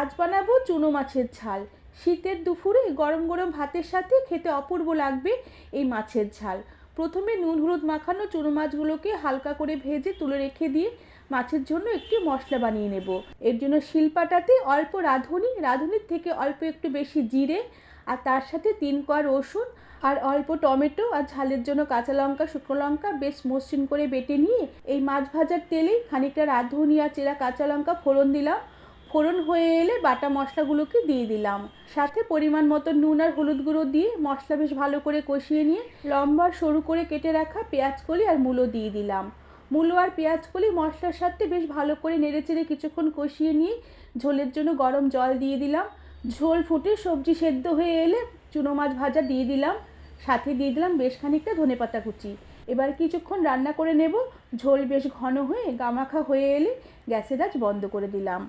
আজ বানাবো চুনো মাছের ঝাল। শীতের দুপুরে গরম গরম ভাতের সাথে খেতে অপূর্ব লাগবে এই মাছের ঝাল। প্রথমে নুন হলুদ মাখানো চুনো মাছগুলোকে হালকা করে ভেজে তুলে রেখে দিয়ে মাছের জন্য একটি মশলা বানিয়ে নেব। এর জন্য শিলপাটাতে অল্প রাঁধুনি, রাঁধুনির থেকে অল্প একটু বেশি জিরে আর তার সাথে তিন কোয়া রসুন আর অল্প টমেটো আর ঝালের জন্য কাঁচা লঙ্কা, শুকনো লঙ্কা বেশ মসৃণ করে বেটে নিয়ে এই মাছ ভাজার তেলে খানিকটা রাঁধুনি আর চেরা কাঁচা লঙ্কা ফোড়ন দিলাম। ফোড়ন হয়ে এলে বাটা মশলাগুলোকে দিয়ে দিলাম। সাথে পরিমাণ মতো নুন আর হলুদ গুঁড়ো দিয়ে মশলা বেশ ভালো করে কষিয়ে নিয়ে লম্বা সরু করে কেটে রাখা পেঁয়াজ কলি আর মূলো দিয়ে দিলাম। মূলো আর পেঁয়াজ কলি মশলার সাথে বেশ ভালো করে নেড়েচেড়ে কিছুক্ষণ কষিয়ে নিয়ে ঝোলের জন্য গরম জল দিয়ে দিলাম। ঝোল ফুটে সবজি সেদ্ধ হয়ে এলে চুনো মাছ ভাজা দিয়ে দিলাম। সাথে দিয়ে দিলাম বেশ খানিকটা ধনেপাতা কুচি। এবার কিছুক্ষণ রান্না করে নেব। ঝোল বেশ ঘন হয়ে গামাখা হয়ে এলে গ্যাসের আঁচ বন্ধ করে দিলাম।